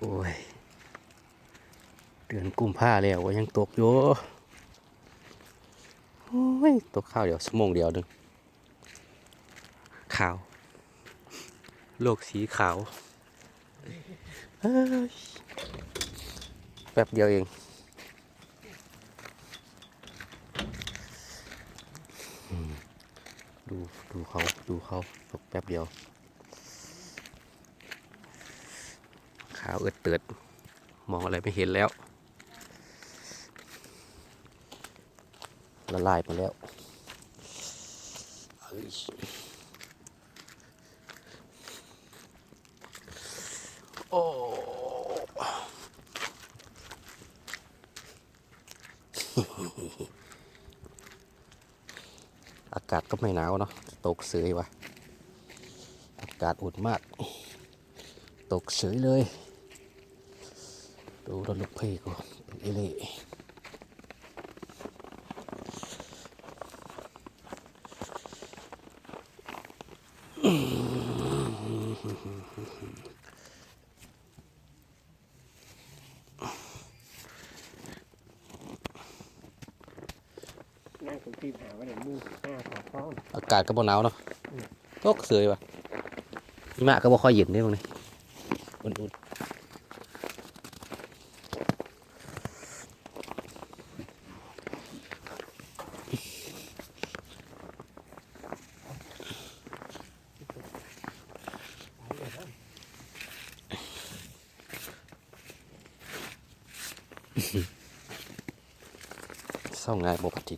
โอ้ยเดือนกุมภาแล้วยังตกอยู่โอ้ยตกข้าวเดียวชั่วโมงเดียวหนึงขาว โลกสีขาวแป๊บเดียวเองดูดูเขาดูเขาตกแป๊บเดียวาวเอิดเติด มองอะไรไม่เห็นแล้ว ละลายไปแล้วโอ้อากาศก็ไม่หนาวเนาะตกเสยว่ะ อากาศอุ่นมาก ตกเฉยเลย ดูรถลูกพี่กูเป็นเอเล่นั่งผมตีหาไว้ในมือหน้าขอฟ้องอากาศก็บ่หนาวเนาะตกเสยว่ะหิมะก็บ่ค่อยเย็นได้บ้างนี่อุ่นๆ เศร้าง่ายบ่ปกติ